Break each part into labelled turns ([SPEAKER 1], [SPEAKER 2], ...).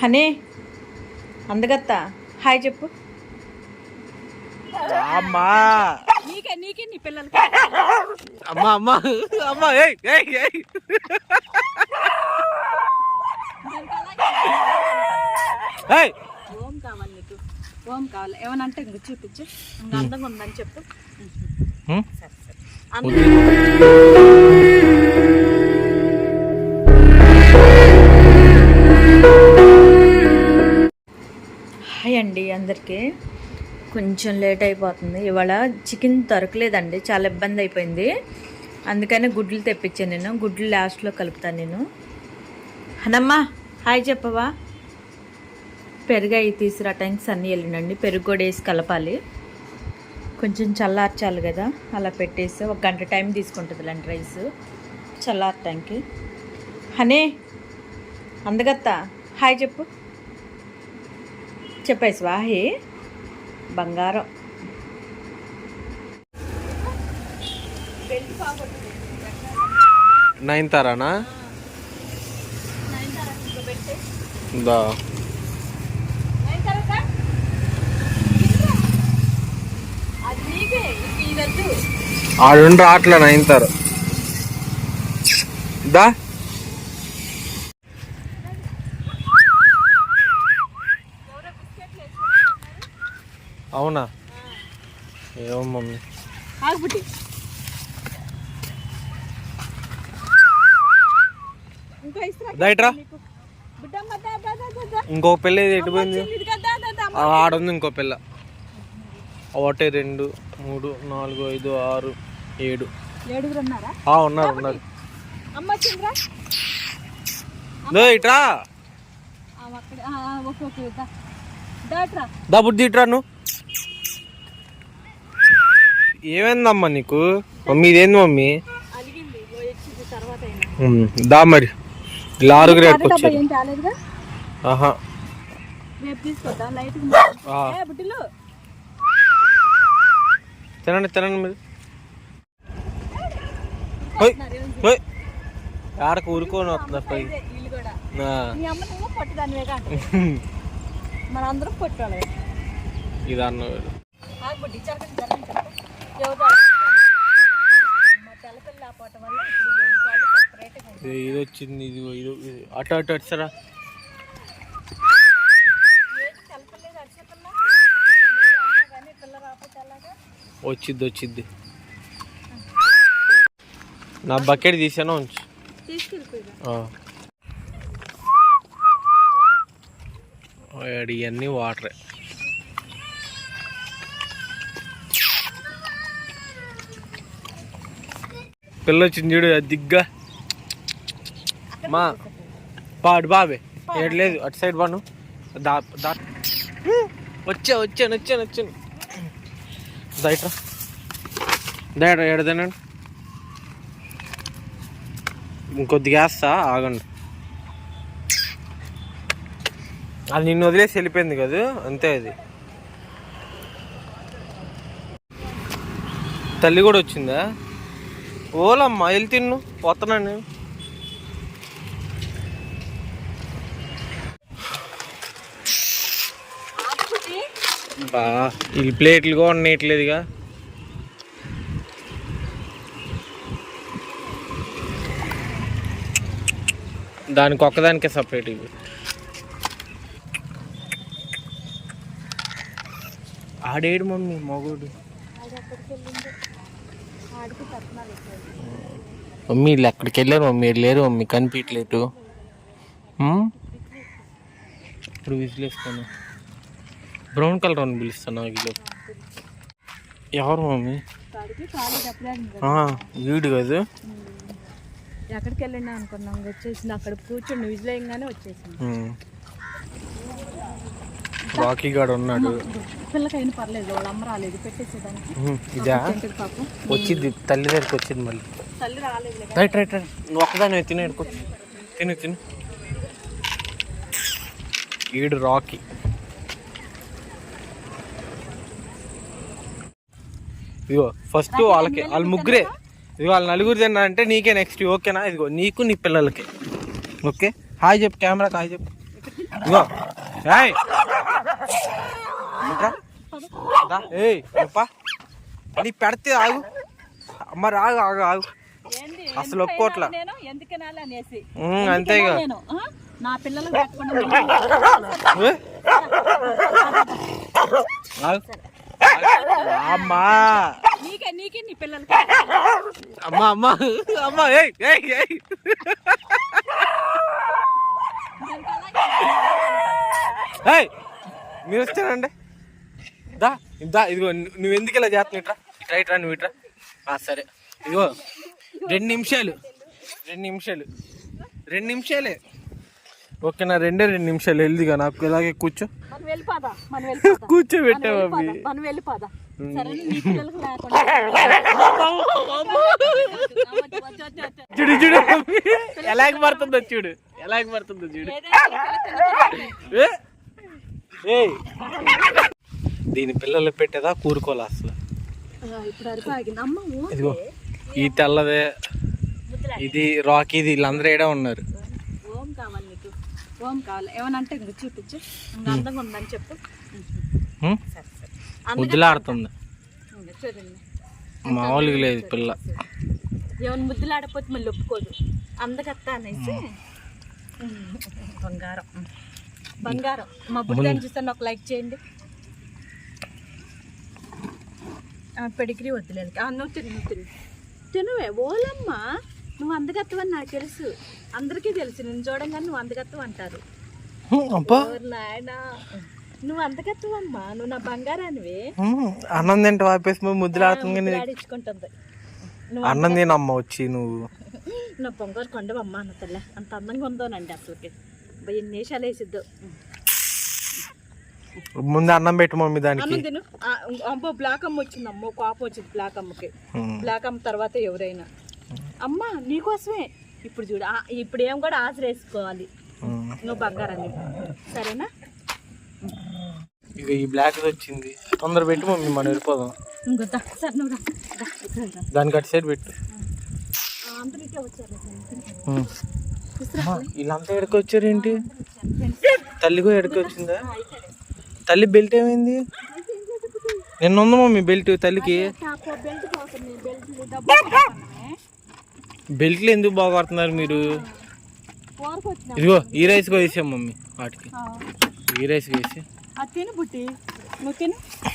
[SPEAKER 1] Honey అందగత్త. Hi చెప్పు.
[SPEAKER 2] అమ్మా
[SPEAKER 1] నీకే నీకే నీ పిల్లలకి.
[SPEAKER 2] అమ్మా అమ్మా అమ్మా ఏయ్ ఏయ్ ఏయ్. ఏయ్.
[SPEAKER 1] ఓం కావాలి నీకు. ఓం కావాలి. ఏమన్నా అంటే ఇంక చూపించు. ఇంక అందంగా ఉందని చెప్పు? సరే సరే. అందరికీ కొంచెం లేట్ అయిపోతుంది. ఇవాళ చికెన్ దొరకలేదండి. చాలా ఇబ్బంది అయిపోయింది. అందుకని గుడ్లు తెప్పించాను నేను. గుడ్లు లాస్ట్లో కలుపుతాను నేను. హనమ్మా హాయ్ చెప్పవా? పెరుగు అవి తీసుకురావటానికి సన్ని వెళ్ళినండి. పెరుగు కూడా వేసి కలపాలి. కొంచెం చల్లార్చాలి కదా. అలా పెట్టేసి ఒక గంట టైం తీసుకుంటుందిలేండి రైస్. చల్లారటానికి హనే అందగత్తా హాయ్ చెప్పు. చెప్పేసి స్వాహి. బంగారం.
[SPEAKER 2] నైన్ తారానా? దా. ఆడుండ్రు ఆటల నైన్ తారు. దా. అవునా? ఏమో మమ్మీ.
[SPEAKER 1] ఆగుబుట్టి.
[SPEAKER 2] దయట్రా ఇంకో పిల్ల ఇది ఎటు పోయింది?
[SPEAKER 1] ఇది కదా దా దా దా
[SPEAKER 2] ఆ, ఆడుంది ఇంకో పిల్ల ఒకటి రెండు మూడు నాలుగు ఐదు ఆరు ఏడు.
[SPEAKER 1] ఏడుగురు ఉన్నారా?
[SPEAKER 2] ఆ, ఉన్నారు ఇట్రా.
[SPEAKER 1] దా. దాట్రా
[SPEAKER 2] దా బుద్ధి ఇట్రా నువ్వు ఏమైందమ్మా నీకు? మమ్మీ ఇదేంది మమ్మీ? దా మరి. ఇలా ఆరుగురు ఆహా. తినండి తినండి మీరు. ఆడకు ఊరుకొని వస్తున్నా పై.
[SPEAKER 1] ఇదే వీళ్ళు కూడా.
[SPEAKER 2] ఆ,
[SPEAKER 1] మీ అమ్మ నువ్వు పొట్టిదానివేగా అంటే మన అందరం పొట్టాలి
[SPEAKER 2] ఇది అన్న ఇది ఇది వచ్చింది ఇది ఇది. అటు అటు అటు
[SPEAKER 1] వచ్చింది వచ్చింది
[SPEAKER 2] వచ్చిద్ది. నా బకెట్ తీసాను ఉంచు. ఇవన్నీ వాటరే. పిల్ల వచ్చింది చూడు దిగ్గా. మా పాడు బాబే ఏడలేదు అటు సైడ్ బాను. దా దా. వచ్చా వచ్చాను వచ్చాను వచ్చాను దయట్రా. దయట్రా ఏడదేనండి ఇంకొద్దిగా వేస్తా ఆగండి. అది నిన్ను వదిలేసి వెళ్ళిపోయింది కదా అంతే అది. తల్లి కూడా వచ్చిందా? ఓలమ్మా వెళ్ళి తిన్ను. వస్తున్నాను నేను. బా ఈ ప్లేట్లు కూడా ఉండట్లేదుగా దానికి ఒక్కదానికే సపరేట్ ఇవి. ఆడేడు మమ్మీ మగోడు. మమ్మీ వీళ్ళు ఎక్కడికి వెళ్ళారు మమ్మీ? లేరు మమ్మీ? కనిపించలేదు? ఇప్పుడు విసిలేస్తాను బ్రౌన్ కలర్ అని పిలుస్తాను వీళ్ళు ఎవరు మమ్మీ? వీడు కదా.
[SPEAKER 1] ఎక్కడికి వెళ్ళినా అనుకున్నాం. ఇంక వచ్చేసింది అక్కడ కూర్చొని విజిలేయంగానే వచ్చేసింది
[SPEAKER 2] ఉమ్. రాకీ గాడు ఉన్నాడు.
[SPEAKER 1] పిల్లకైనా పర్లేదు వాళ్ళ అమ్మ రాలేదు పెట్టేసేదానికి.
[SPEAKER 2] ఇదా?
[SPEAKER 1] పాపం.
[SPEAKER 2] వచ్చింది తల్లి దగ్గరికి వచ్చింది మళ్ళీ.
[SPEAKER 1] తల్లి రాలేదు
[SPEAKER 2] రైట్ రైట్ రైట్. నువ్వు ఒక్కదాని తినే తిను తిను. ఈడు రాకీ. ఇదిగో ఫస్ట్ వాళ్ళకి వాళ్ళ ముగ్గురే. ఇది వాళ్ళ నలుగురు తిన్నా అంటే నీకే నెక్స్ట్ ఓకేనా? ఇదిగో నీకు నీ పిల్లలకి. ఓకే? హాయ్ చెప్పు కెమెరాకి హాయ్ చెప్పు. ఏంట్రా? దా, ఏయ్. నీ పెడితే ఆగు. మరి ఆగు ఆగు ఆగు. అసలు ఒప్పుకోట్లా అంతేగా?
[SPEAKER 3] నా.
[SPEAKER 2] అమ్మా.
[SPEAKER 3] నీకే నీకే నీ పిల్లలకి
[SPEAKER 2] అమ్మా అమ్మా అమ్మా ఏయ్ ఏయ్ ఏయ్. ఏయ్ మీరు వచ్చానండి దా దా ఇదిగో నువ్వు ఎందుకు ఇలా చేస్తున్నావు ఇట్రా ఇట్రా ఇట్రా నువ్వు ఇట్రా ఆ, సరే. ఇదిగో రెండు నిమిషాలు. రెండు నిమిషాలు. రెండు నిమిషాలే. ఓకేనా రెండే రెండు నిమిషాలు. హెల్దీగా నాకు ఇలాగే కూర్చో. కూర్చోబెట్టావు. చూడు చూడు ఎలాగ పడుతుందో చూడు. ఎలాగ పడుతుందో చూడు. ఏ? దీని పిల్లలు పెట్టేదా కూరుకోలే అసలు? ఇదిగో ఈ తెల్లదే ఇది రాకీది వీళ్ళందరూ ఏడా ఉన్నారు.
[SPEAKER 3] ఓం కావాలి నీకు. ఓం కావాలి. ఇంక చూపించు. అందంగా ఉందని చెప్పు.
[SPEAKER 2] ముద్దులాడుతుంది మామూలుగా లేదు పిల్ల.
[SPEAKER 3] ఏమైనా ముద్దులు ఆడపోతే మళ్ళీ ఒప్పుకోదు. అందకత్త అనేసి. బంగారం. బంగారం. మా బుడ్డాన్ని చూస్తాను ఒక లైక్ చేయండి ఆ, పెడిగ్రీ వద్దులేదు నువ్వు తిను నువ్వు తిను. తినువే ఓలమ్మా నువ్వు అందగత్తవని నాకు తెలుసు. అందరికీ తెలుసు నేను చూడంగానే నువ్వు అందగత్తవు అంటారు. నాయనా. నువ్వు అందగత్తవమ్మా నువ్వు నా బంగారానివి.
[SPEAKER 2] అన్నం తింటే వాపేసి ముద్దులాడుతుంది
[SPEAKER 3] ఆడించుకుంటుంది
[SPEAKER 2] అన్నం తినమ్మ వచ్చి నువ్వు.
[SPEAKER 3] నా పొంగల్ కొండవమ్మ అన్న తల్ల. అంత అందంగా ఉందోనండి అసలుకి. ఎన్ని వేషాలు వేసిద్దు.
[SPEAKER 2] ముందు అన్నం పెట్టు మమ్మీ దానికి?
[SPEAKER 3] అన్నం తిను. అమ్మో బ్లాక్ అమ్మ వచ్చింది అమ్మో కోపం వచ్చింది బ్లాక్ అమ్మకి. బ్లాక్ అమ్మ తర్వాత ఎవరైనా. అమ్మ నీకోసమే ఇప్పుడు చూడు ఆ, ఇప్పుడు ఏం కూడా ఆశ వేసుకోవాలి.
[SPEAKER 2] హ్మ్.
[SPEAKER 3] నువ్వు బంగారాన్ని. సరేనా?
[SPEAKER 2] ఇక ఈ బ్లాక్ వచ్చింది. తొందర పెట్టు మమ్మీ మనం వెళ్ళిపోదాం. దానికి అటు సైడ్ పెట్టు. వీళ్ళంతా ఎక్కడికి వచ్చారేంటి?
[SPEAKER 3] ఫ్రెండ్స్.
[SPEAKER 2] తల్లి కూడా ఎక్కడికి వచ్చిందా. తల్లి బెల్ట్ ఏమైంది? నిన్న ఉందా మమ్మీ బెల్ట్ తల్లికి?
[SPEAKER 3] టాప్ బెల్ట్ పోతుంది బెల్ట్ డబ్బు
[SPEAKER 2] బెల్ట్లు ఎందుకు బాగుపడుతున్నారు మీరు? ఇదిగో ఈ రైస్ కూడా వేసాం మమ్మీ వాటికి. ఈ రైస్ వేసి.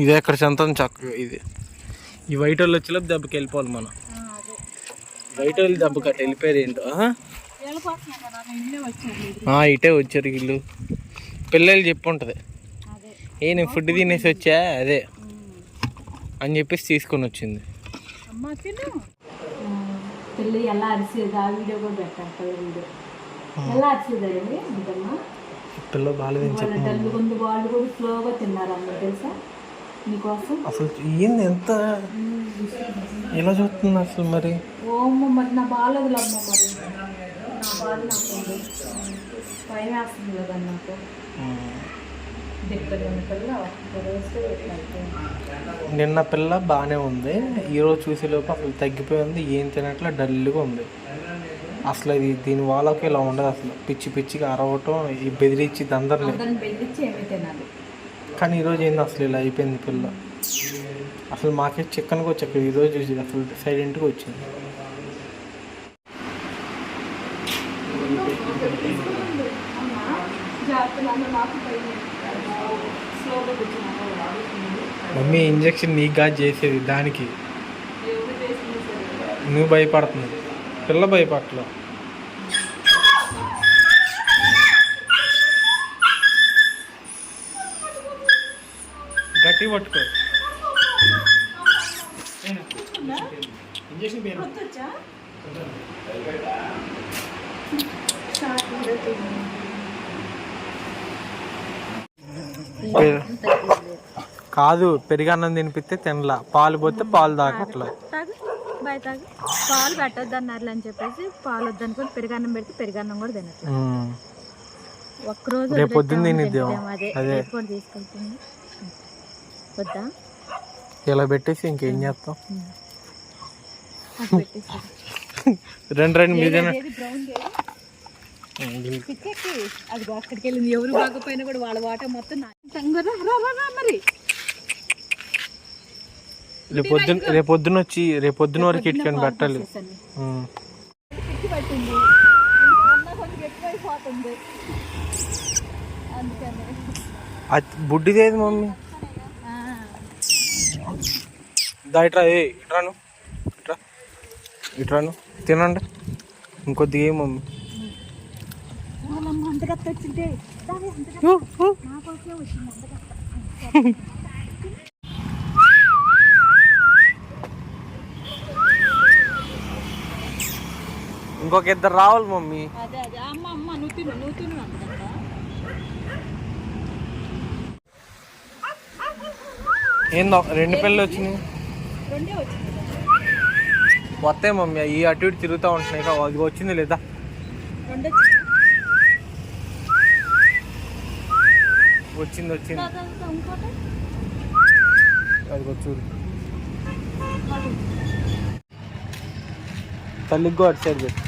[SPEAKER 2] ఇది ఎక్కడ చెంతం చక్కగా ఇది. ఈ వైట్ వాళ్ళు వచ్చేలోపు దెబ్బకి వెళ్ళిపోవాలి మనం.
[SPEAKER 3] అదే.
[SPEAKER 2] వైట్ వాళ్ళు దెబ్బకి అట్ట వెళ్ళిపోయారు ఏంటో ఇటే వచ్చారు వీళ్ళు. పిల్లలు చెప్పి ఉంటుంది. ఏ నేను ఫుడ్ తినేసి వచ్చా? అదే. అని చెప్పేసి తీసుకొని వచ్చింది.
[SPEAKER 3] అమ్మ తిను. పిల్లి ఎలా అరిసేది? ఆ వీడియో కూడా పెట్టాను పిల్ల వీడియో. ఎలా అరిసేది అండి బిడ్డమ్మ
[SPEAKER 2] పిల్ల బాగాలేదని
[SPEAKER 3] ముందు వాళ్ళు కూడా స్లోగా తిన్నారు అమ్మ తెలుసా? నీకోసం
[SPEAKER 2] అసలు ఏంది ఎంత ఎలా చూస్తుంది అసలు మరి?
[SPEAKER 3] ఓమ్మ మరి నా బాగాలేదులే అమ్మ మరి. నా బాధ నాకు ఉంది. భయం వేస్తుంది కదా నాకు.
[SPEAKER 2] నిన్న పిల్ల బాగానే ఉంది. ఈరోజు చూసేలోపు అసలు తగ్గిపోయింది ఏం తినట్లా డల్గా ఉంది. అసలు ఇది దీని వాళ్ళకి ఇలా ఉండదు అసలు. పిచ్చి పిచ్చిగా అరవటం ఈ బెదిరించి అందరిని కానీ ఈరోజు ఏంది అసలు ఇలా అయిపోయింది పిల్ల? అసలు మాకే చికెన్కి వచ్చి అక్కడ ఈరోజు చూసి అసలు సైలెంట్గా వచ్చింది. మమ్మీ ఇంజక్షన్ కాదు చేసేది దానికి. నువ్వు భయపడుతున్నావు. పిల్ల భయపడట్లా. గట్టి పట్టుకో. ఇంజక్షన్ పేరు.
[SPEAKER 3] వచ్చా
[SPEAKER 2] కాదు పెరిగన్నం తినిపిస్తే తినలా. పాలు పోతే పాలు తాగట్లా
[SPEAKER 3] తాగు బయట తాగు. పాలు పెట్టొద్దు అన్నారు అని చెప్పేసి పాలు వద్దనుకొని పెరుగన్నం పెడితే పెరుగన్నం కూడా తినట్లేదు
[SPEAKER 2] ఉమ్.
[SPEAKER 3] ఒక్కరోజు
[SPEAKER 2] రేపు పొద్దున్న తినిద్దాం.
[SPEAKER 3] అదే కూడా తీసుకెళ్తుంది వద్దా?
[SPEAKER 2] ఇలా పెట్టేసి ఇంకేం చేస్తాం? రెండు రెండు మీదైనా?
[SPEAKER 3] ఏది? బ్రౌన్ ఏది పిచ్చెక్కి అది అక్కడికి వెళ్ళింది ఎవరు బాగపోయినా కూడా వాళ్ళ వాట మొత్తం మరి.
[SPEAKER 2] రేపు పొద్దున రేపు పొద్దున వచ్చి రేపు పొద్దున వరకు ఇటుకని పెట్టాలి. బుడ్డిదేది మమ్మీ? ఇట్రా ఏ ఇట్రాను ఇట్రా ఇట్రాను తినండి. ఇంకొద్దిగా ఏ మమ్మీ?
[SPEAKER 3] వచ్చింటే వచ్చింది
[SPEAKER 2] ఇంకొక ఇద్దరు రావాలి మమ్మీ. ఏందో రెండు పిల్లలు వచ్చినాయి. వస్తాయి మమ్మీ ఈ అటు ఇటు తిరుగుతూ ఉంటున్నాయి. కదా, అది వచ్చింది లేదా?
[SPEAKER 3] వచ్చింది
[SPEAKER 2] వచ్చింది. అది చూడు. తల్లికి కూడా అటు సైడ్ పెట్టు.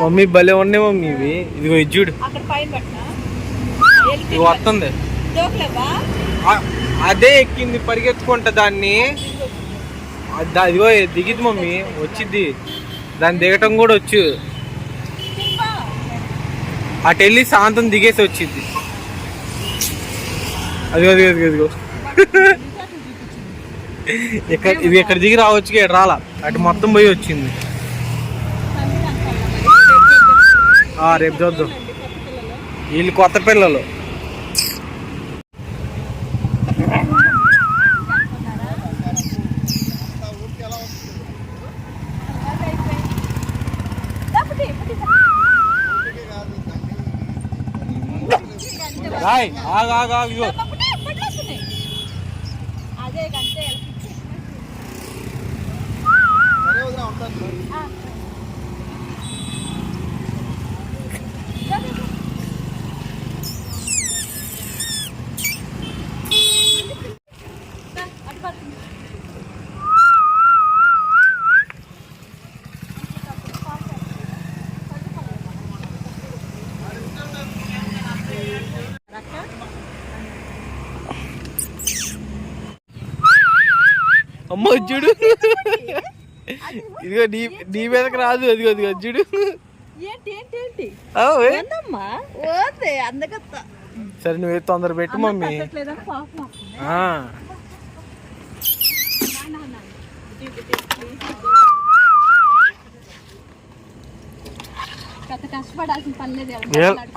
[SPEAKER 2] మమ్మీ భలే ఉన్నాయి మమ్మీ ఇవి. ఇదిగో ఇది చూడు. ఇది వస్తుంది. అదే ఎక్కింది పరిగెత్తుకుంటా దాన్ని. అది దిగిద్ది మమ్మీ. వచ్చిద్ది. దాన్ని దిగటం కూడా వచ్చు. అటు వెళ్ళి సాయంత్రం దిగేసి వచ్చింది అదిగో అదిగో అదిగో అదిగో. ఇక్కడ ఇది ఎక్కడ దిగి రావచ్చు ఇక్కడ రాలా. అటు మొత్తం పోయి వచ్చింది. ఆ, రేపు చూద్దాం. వీళ్ళు కొత్త పిల్లలు. రాయ్ ఆగు ఆగు ఆగు ఇగో
[SPEAKER 3] అదే కంటే
[SPEAKER 2] అమ్మ చూడు ఇదిగో నీ నీ మీదకి రాదు అదిగో అదిగో చూడు.
[SPEAKER 3] ఏంటి ఏంటి ఏంటి? అందగత్త
[SPEAKER 2] సరే నువ్వు తొందర పెట్టు మమ్మీ.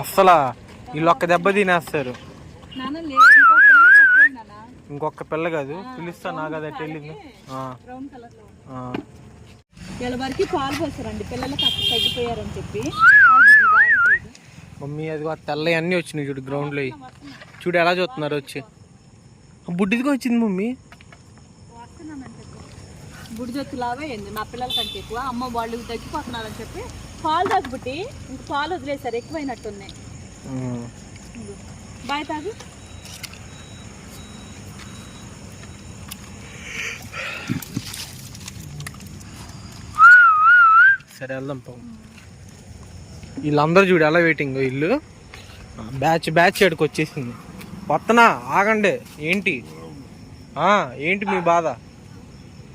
[SPEAKER 2] అస్సలా? వీళ్ళు ఒక్క దెబ్బ తినేస్తారు. ఇంకొక పిల్ల కాదు పిలుస్తా నాకు అది వెళ్ళింది. ఆ,
[SPEAKER 3] బ్రౌన్ కలర్లో
[SPEAKER 2] ఆ.
[SPEAKER 3] వీళ్ళ వరకు పాలు పోసారండి పిల్లలకు అక్కడ తగ్గిపోయారని చెప్పి.
[SPEAKER 2] మమ్మీ అది తెల్ల అన్నీ వచ్చినాయి చూడు గ్రౌండ్లో చూడు ఎలా చూస్తున్నారు వచ్చి. బుడ్డిదిగా వచ్చింది మమ్మీ.
[SPEAKER 3] వస్తున్నానంటే బుడి జొత్తు లావే అయింది నా పిల్లల కంటే ఎక్కువ. అమ్మ వాళ్ళు తగ్గిపోతున్నారని చెప్పి పాలు తాగుబుట్టి ఇంక పాలు వదిలేసారు ఎక్కువైనట్టున్నాయి. బాయ్ తాగు.
[SPEAKER 2] సరే వెళ్దాం పో. వీళ్ళందరూ చూడు ఎలా వెయిటింగ్ ఇల్లు బ్యాచ్ బ్యాచ్ ఎక్కడికి వచ్చేసింది. వత్తనా ఆగండి. ఏంటి? ఏంటి మీ బాధ?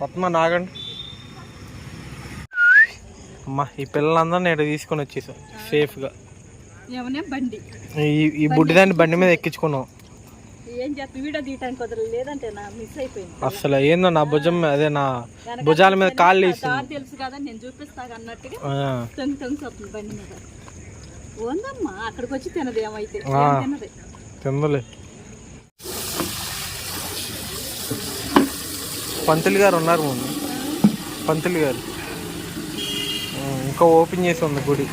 [SPEAKER 2] వత్తమా ఆగండి. అమ్మా ఈ పిల్లలందరినీ ఇక్కడ తీసుకొని వచ్చేసాం సేఫ్గా. ఈ బుడ్డిదాన్ని బండి మీద ఎక్కించుకున్నాం.
[SPEAKER 3] ఏం చేస్తా వీడియో తీయటానికి కుదరలేదు లేదంటే నా మిస్ అయిపోయింది.
[SPEAKER 2] అసలు ఏందో నా భుజం అదే నా భుజాల మీద కాళ్ళు
[SPEAKER 3] దారి తెలుసు కదా నేను చూపిస్తాగా అన్నట్టుగా
[SPEAKER 2] ఆ,
[SPEAKER 3] తొంగి తొంగి వస్తుంది బండి మీద. ఉందమ్మా అక్కడికి వచ్చి తినదు ఏమైతే.
[SPEAKER 2] ఆ.
[SPEAKER 3] ఏం తినదు.
[SPEAKER 2] తిందలే పంతులు గారు ఉన్నారు ముందు. పంతులు గారు. ఆ, ఇంకా ఓపెన్ చేసి ఉంది గుడి.